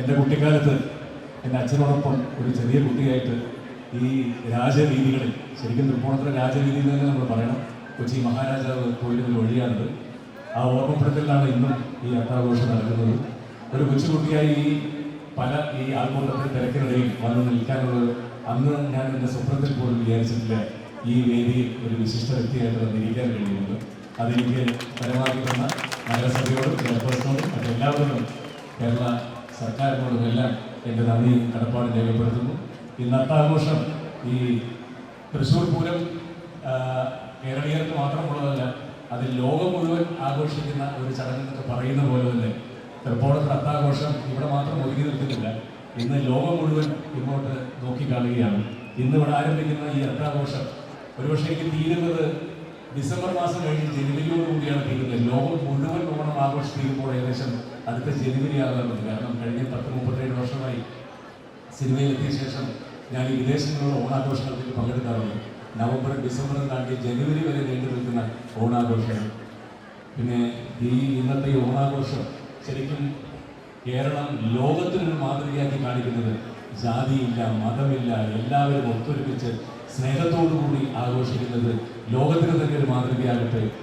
എന്റെ കുട്ടിക്കാലത്ത് എന്റെ അച്ഛനോടൊപ്പം ഒരു ചെറിയ കുട്ടിയായിട്ട് ഈ രാജവീതികളിൽ ശരിക്കും തൃപ്പൂണിത്തുറ രാജവീതി എന്ന് തന്നെ നമ്മൾ പറയണം കൊച്ചി മഹാരാജാവ് പോയിരുന്ന ഒഴിയാറുണ്ട് ആ ഓർമ്മപ്പെടുത്തലിലാണ് ഇന്നും ഈ അത്താഘോഷം നടക്കുന്നത്. ഒരു കൊച്ചുകുട്ടിയായി ഈ പല ഈ ആൾക്കൂട്ടത്തിൽ തിരക്കിനിടയിൽ വന്ന് നിൽക്കാനുള്ളത് അന്ന് ഞാൻ എന്റെ സ്വപ്നത്തിൽ പോലും വിചാരിച്ചിട്ടില്ല ഈ വേദിയിൽ ഒരു വിശിഷ്ട വ്യക്തിയായിട്ട് വന്നിരിക്കാൻ കഴിയുന്നത്. അതെനിക്ക് പരമാവധി തന്ന നഗരസഭയോടും ചെയർപേഴ്സണോടും മറ്റെല്ലാവരോടും കേരള സർക്കാരിനോടും എല്ലാം എന്റെ നന്ദിയും കടപ്പാടും രേഖപ്പെടുത്തുന്നു. ഈ നട്ടാഘോഷം ഈ തൃശ്ശൂർ പൂരം കേരളീയർക്ക് മാത്രമുള്ളതല്ല അത് ലോകം മുഴുവൻ ആഘോഷിക്കുന്ന ഒരു ചടങ്ങെന്നൊക്കെ പറയുന്ന പോലെ തന്നെ തൃപ്പോണത്ത് നത്താഘോഷം ഇവിടെ മാത്രം ഒതുങ്ങി നിൽക്കുന്നില്ല. ഇന്ന് ലോകം മുഴുവൻ ഇങ്ങോട്ട് നോക്കിക്കാണുകയാണ്. ഇന്ന് ഇവിടെ ആരംഭിക്കുന്ന ഈ നത്താഘോഷം ഒരുപക്ഷെ എനിക്ക് തീരുന്നത് ഡിസംബർ മാസം കഴിഞ്ഞ് ജനുവരിയോട് കൂടിയാണ് തീരുന്നത്. ലോകം ആഘോഷിക്കുമ്പോൾ ഏകദേശം അടുത്ത ജനുവരി ആകാറുണ്ട്. കാരണം കഴിഞ്ഞ പത്ത് മുപ്പത്തേഴ് വർഷമായി സിനിമയിലെത്തിയ ശേഷം ഞാൻ ഈ വിദേശങ്ങളിലുള്ള ഓണാഘോഷങ്ങളിൽ പങ്കെടുക്കാറുണ്ട്. നവംബർ ഡിസംബറും താണ്ടി ജനുവരി വരെ നീണ്ടു നിൽക്കുന്ന ഓണാഘോഷങ്ങൾ. പിന്നെ ഈ ഇന്നത്തെ ഓണാഘോഷം ശരിക്കും കേരളം ലോകത്തിനൊരു മാതൃകയാക്കി കാണിക്കുന്നത് ജാതിയില്ല മതമില്ല എല്ലാവരും ഒത്തൊരുമിച്ച് സ്നേഹത്തോടു കൂടി ആഘോഷിക്കുന്നത് ലോകത്തിന് തന്നെ ഒരു മാതൃകയാകട്ടെ